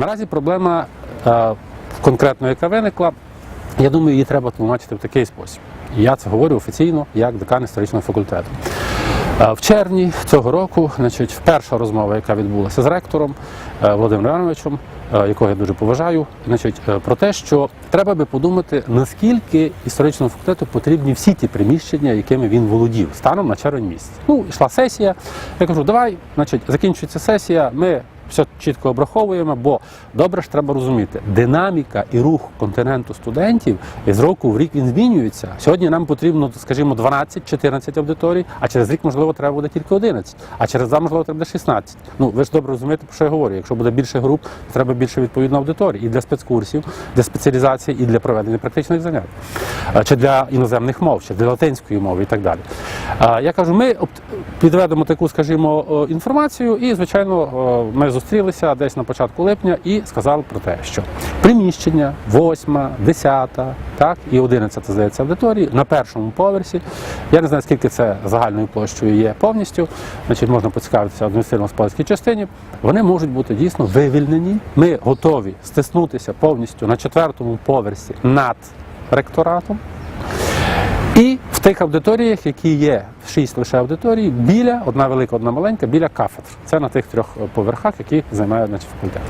Наразі проблема е, конкретно, яка виникла, я думаю, її треба тлумачити в такий спосіб. Я це говорю офіційно як декан історичного факультету. Е, В червні цього року, значить, перша розмова, яка відбулася з ректором е, Володимиром Івановичем, якого я дуже поважаю, значить, про те, що треба би подумати, наскільки історичному факультету потрібні всі ті приміщення, якими він володів станом на червень місяць. Ну, йшла сесія. Я кажу, давай, значить, закінчується сесія. Ми все чітко обраховуємо, бо добре ж треба розуміти, динаміка і рух континенту студентів з року в рік він змінюється. Сьогодні нам потрібно, скажімо, 12-14 аудиторій, а через рік, можливо, треба буде тільки 11, а через два, можливо, треба буде 16. Ну, ви ж добре розумієте, про що я говорю. Якщо буде більше груп, то треба більше відповідно аудиторій і для спецкурсів, для спеціалізації, і для проведення практичних занять, чи для іноземних мов, чи для латинської мови і так далі. Я кажу, ми підведемо таку, скажімо, інформацію, і, звичайно, ми зустрілися десь на початку липня і сказали про те, що приміщення 8, 10, так, і 11, здається, аудиторії на першому поверсі. Я не знаю, скільки це загальною площею є повністю. Значить, можна поцікавитися в адміністративно-господарській частині. Вони можуть бути дійсно вивільнені. Ми готові стиснутися повністю на четвертому поверсі над ректоратом. Тих аудиторіях, які є шість лише аудиторій, біля одна велика, одна маленька, біля кафедр. Це на тих трьох е, поверхах, які займає значить, факультет.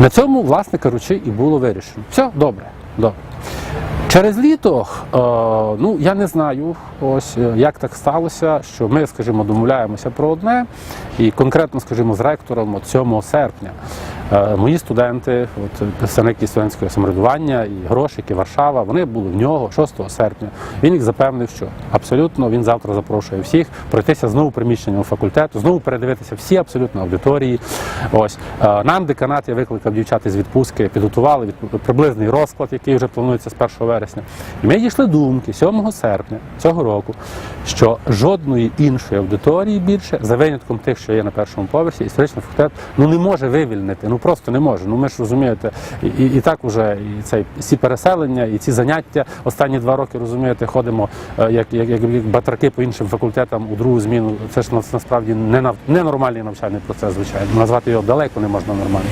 На цьому, власне кажучи, і було вирішено. Все добре, добре. Через літо, е, ну я не знаю, ось е, як так сталося, що ми, скажімо, домовляємося про одне, і конкретно, скажімо, з ректором 7 серпня мої студенти, от представники студентського самоврядування і грошики, Варшава, вони були в нього 6 серпня. Він їх запевнив, що абсолютно він завтра запрошує всіх пройтися знову приміщенням факультету, знову передивитися всі абсолютно аудиторії. Ось Е, нам деканат я викликав дівчат з відпустки, підготували від- приблизний розклад, який вже планується з 1 вересня. І ми дійшли думки 7 серпня цього року, що жодної іншої аудиторії більше, за винятком тих, що є на першому поверсі, історичний факультет ну не може вивільнити. Ну просто не може. Ну ми ж розумієте, і, і, так уже і цей ці переселення, і ці заняття останні два роки розумієте, ходимо е, як, як, як, батраки по іншим факультетам у другу зміну. Це ж нас- насправді не ненормальний навчальний процес, звичайно. Назвати його далеко не можна нормально.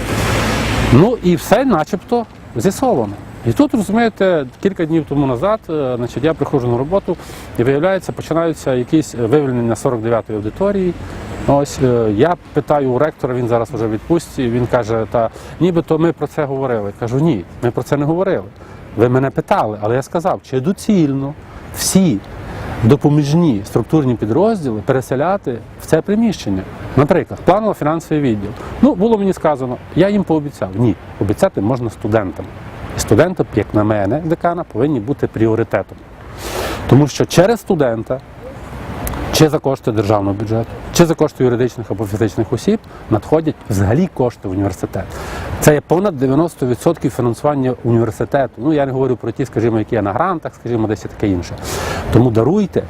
Ну і все, начебто, з'ясовано. І тут, розумієте, кілька днів тому назад, е, значить, я приходжу на роботу і виявляється, починаються якісь вивільнення 49-ї аудиторії. Ось е, я питаю у ректора, він зараз вже відпустці. Він каже, та нібито ми про це говорили. Кажу, ні, ми про це не говорили. Ви мене питали, але я сказав, чи доцільно всі допоміжні структурні підрозділи переселяти в це приміщення. Наприклад, планово-фінансовий відділ. Ну, було мені сказано, я їм пообіцяв. Ні, обіцяти можна студентам. І студенти, як на мене, декана, повинні бути пріоритетом. Тому що через студента, чи за кошти державного бюджету, чи за кошти юридичних або фізичних осіб надходять взагалі кошти в університет. Це є понад 90% фінансування університету. Ну я не говорю про ті, скажімо, які є на грантах, скажімо, десь таке інше. Тому даруйте.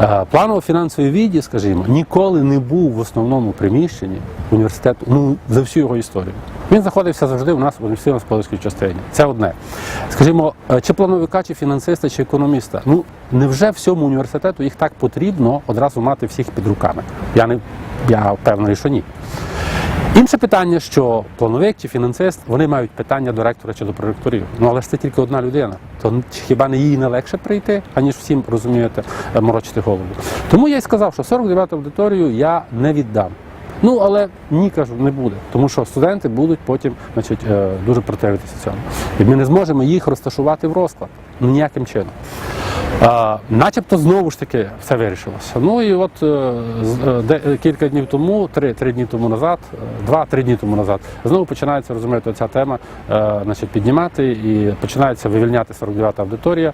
Е, Планово-фінансовий відділ, скажімо, ніколи не був в основному приміщенні університету ну, за всю його історію. Він знаходився завжди у нас в адміністративно-господарській частині. Це одне. Скажімо, е, чи плановика, чи фінансиста, чи економіста. Ну невже всьому університету їх так потрібно одразу мати всіх під руками? Я не я впевнений, що ні. Інше питання, що плановик чи фінансист, вони мають питання до ректора чи до проректорів. Ну але ж це тільки одна людина. То хіба не їй не легше прийти, аніж всім розумієте, е, морочити голову. Тому я й сказав, що 49 аудиторію я не віддам. Ну але ні, кажу, не буде, тому що студенти будуть потім, значить, е, дуже противитися цьому. І ми не зможемо їх розташувати в розклад ніяким чином. А, начебто знову ж таки все вирішилося. Ну і от е, е, де, кілька днів тому, три, три дні тому назад, два-три дні тому назад, знову починається розумієте, ця тема значить, піднімати і починається вивільняти 49-та аудиторія.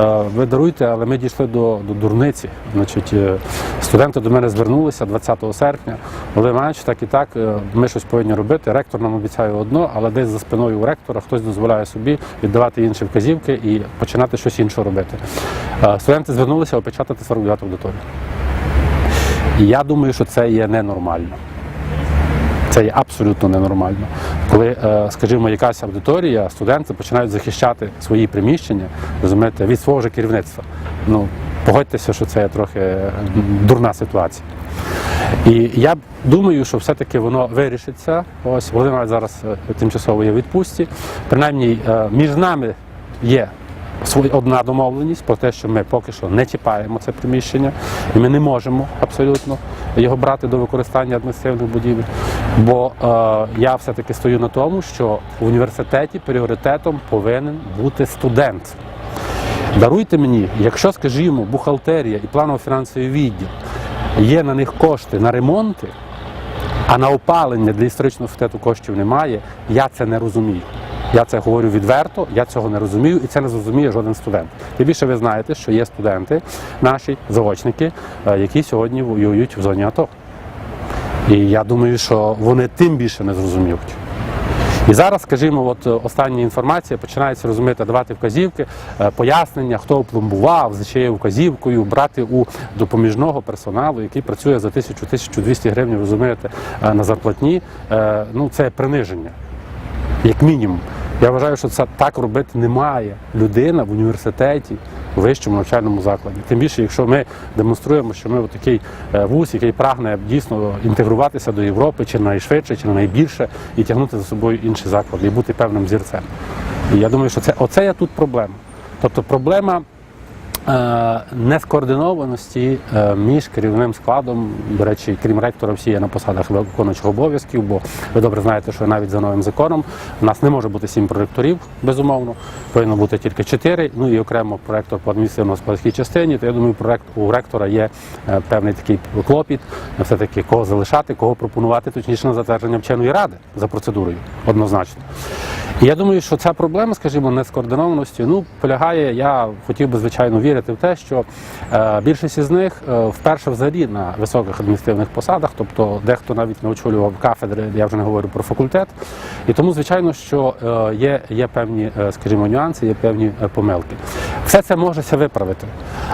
Е, ви даруйте, але ми дійшли до, до дурниці. Значить, е, студенти до мене звернулися 20 серпня. Іванович, так і так, е, ми щось повинні робити. Ректор нам обіцяє одно, але десь за спиною у ректора хтось дозволяє собі віддавати інші вказівки і починати щось інше робити. Студенти звернулися опечатати 49 аудиторію. Я думаю, що це є ненормально. Це є абсолютно ненормально. Коли, е, скажімо, якась аудиторія, студенти починають захищати свої приміщення, розумієте, від свого ж керівництва. Ну, погодьтеся, що це трохи дурна ситуація. І я думаю, що все-таки воно вирішиться. Ось Володимир зараз е, тимчасово є в відпустці. Принаймні, е, між нами є одна домовленість про те, що ми поки що не чіпаємо це приміщення, і ми не можемо абсолютно його брати до використання адміністративних будівель. Бо е, я все-таки стою на тому, що в університеті пріоритетом повинен бути студент. Даруйте мені, якщо, скажімо, бухгалтерія і планово-фінансовий відділ є на них кошти на ремонти, а на опалення для історичного факультету коштів немає, я це не розумію. Я це говорю відверто, я цього не розумію, і це не зрозуміє жоден студент. Тим більше ви знаєте, що є студенти, наші заочники, е, які сьогодні воюють в зоні АТО. І я думаю, що вони тим більше не зрозуміють. І зараз, скажімо, от е, остання інформація починається розуміти, давати вказівки, е, пояснення, хто опломбував, за чиєю вказівкою, брати у допоміжного персоналу, який працює за 1000-1200 гривень, розумієте, на зарплатні. Ну це приниження, як мінімум. Я вважаю, що це так робити не має людина в університеті, в вищому навчальному закладі. Тим більше, якщо ми демонструємо, що ми такий вуз, який прагне дійсно інтегруватися до Європи, чи найшвидше, чи найбільше, і тягнути за собою інші заклади, і бути певним зірцем. І я думаю, що це оце є тут проблема. Тобто проблема е, нескоординованості е, між керівним складом. До речі, крім ректора, всі є на посадах виконуючих обов'язків, бо ви добре знаєте, що навіть за новим законом у нас не може бути сім проректорів, безумовно, повинно бути тільки чотири. Ну і окремо проектор по адміністративно-складській частині. То я думаю, проект у ректора є е, певний такий клопіт, все таки кого залишати, кого пропонувати, точніше на затвердження вченої ради за процедурою, однозначно. Я думаю, що ця проблема, скажімо, нескоординованості, ну полягає. Я хотів би звичайно вірити в те, що е, більшість із них е, вперше взагалі на високих адміністративних посадах, тобто дехто навіть не очолював кафедри, я вже не говорю про факультет. І тому, звичайно, що е, є, є певні, скажімо, нюанси, є певні помилки. Все це можеся виправити.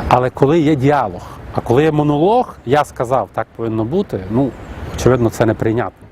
Але коли є діалог, а коли є монолог, я сказав, так повинно бути. Ну очевидно, це неприйнятно.